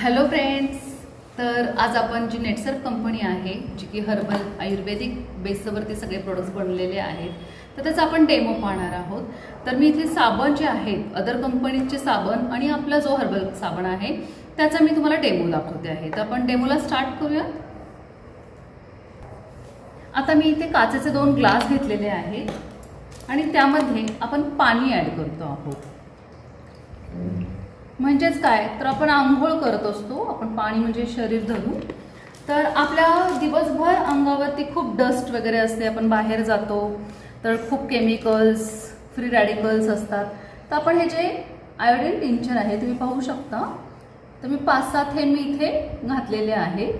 Hello friends तर आज आपण जी नेटसर्फ कंपनी आहे जी की हर्बल आयुर्वेदिक बेसवरती सगळे प्रोडक्ट्स बनलेले आहेत तर त्याचा आपण डेमो पाहणार आहोत. तर मी इथे साबण जे आहेत अदर कंपनीचे साबण आणि आपला जो हर्बल साबण आहे त्याचा मी तुम्हाला डेमो दाखवते आहे. तर आपण डेमोला स्टार्ट करूया. आता मी इथे काचेचे दोन ग्लास घेतलेले आहेत आणि त्यामध्ये आपण पाणी ॲड करतो आहोत. म्हणजेच काय? तर आपण आंघोळ करत असतो. आपण पाणी म्हणजे शरीर धरून तर आपल्या दिवसभर अंगावरती खूप डस्ट वगैरे असते. आपण बाहेर जातो. तर खूप केमिकल्स फ्री रॅडिकल्स असतात. तर आपण हे जे आयोडीन टिंचर आहे तुम्ही पाहू शकता. तर मी पाच सात हे मी इथे घातलेले आहे.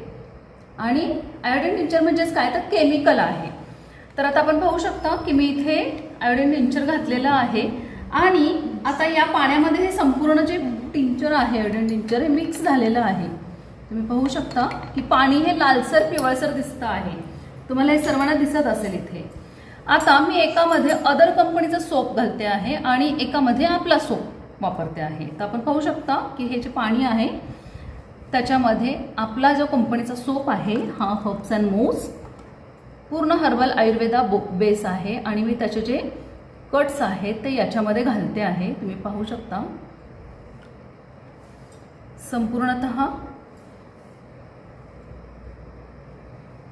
आणि आयोडीन टिंचर म्हणजेच काय? तर केमिकल आहे. तर आता आपण पाहू शकता की मी इथे आयोडीन टिंचर घातलेलं आहे. आणि आता या पाण्यामध्ये हे संपूर्ण जे टिंचर आहे आयोडीन टिंचर हे मिक्स झालेलं आहे. तुम्ही पाहू शकता की पाणी हे लालसर पिवळसर दिसतं आहे. तुम्हाला हे सर्वांना दिसत असेल इथे. आता मी एकामध्ये अदर कंपनीचा सोप घालते आहे आणि एकामध्ये आपला सोप वापरते आहे. तर आपण पाहू शकता की हे जे पाणी आहे त्याच्यामध्ये आपला जो कंपनीचा सोप आहे हा हर्ब्स अँड मूव्स पूर्ण हर्बल आयुर्वेदा बो बेस आहे आणि मी त्याचे जे कट्स आहेत ते याच्यामध्ये घालते आहे. तुम्ही पाहू शकता. संपूर्णत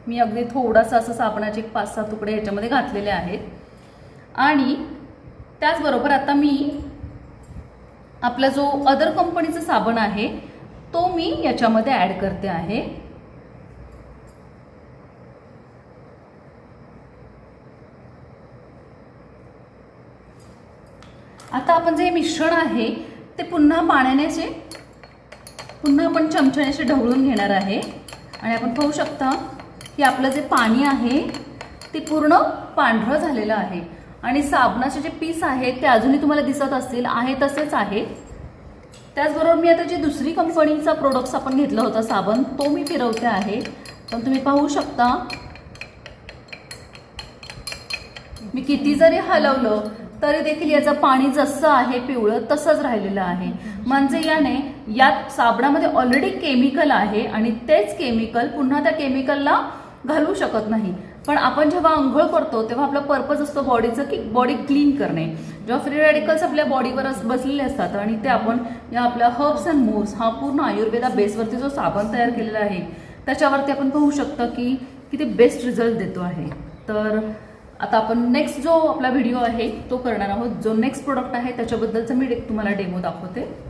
मी अगदी थोडासा असं साबणाचे एक पाच सहा तुकडे ह्याच्यामध्ये घातलेले आहेत. आणि त्याचबरोबर आता मी आपला जो अदर कंपनीचा साबण आहे तो मी याच्यामध्ये ॲड करते आहे. आता आपण जे मिश्रण आहे ते पुन्हा पाण्याने असे पुन्हा आपण चमच्याने असे ढवळून घेणार आहे. आणि आपण पाहू शकता की आपलं जे पाणी आहे ते पूर्ण पांढरं झालेलं आहे. आणि साबणाचे जे पीस आहेत ते अजूनही तुम्हाला दिसत असतील आहे तसेच आहे. त्याचबरोबर मी आता जी दुसरी कंपनीचा प्रोडक्ट्स आपण घेतला होता साबण तो मी फिरवते आहे. पण तुम्ही पाहू शकता मी किती जरी हलवलं तरी देखील याचं पाणी जसं आहे पिवळं तसंच राहिलेलं आहे. म्हणजे याने यात साबणामध्ये ऑलरेडी केमिकल आहे आणि तेच केमिकल पुन्हा त्या केमिकलला घालू शकत नाही. पण आपण जेव्हा आंघोळ करतो तेव्हा आपला पर्पज असतो बॉडीचं की बॉडी क्लीन करणे. जेव्हा फ्री रॅडिकल्स आपल्या बॉडीवर बसलेले असतात आणि ते आपण या आपल्या हर्ब्स अँड मूव्स हा पूर्ण आयुर्वेदा बेसवरती जो साबण तयार केलेला आहे त्याच्यावरती आपण पाहू शकतो की किती बेस्ट रिझल्ट देतो आहे. तर आता आपण नेक्स्ट जो आपला व्हिडिओ आहे तो करणार आहोत. जो नेक्स्ट प्रोडक्ट आहे त्याच्याबद्दलचा मी डे- तुम्हाला डेमो दाखवते.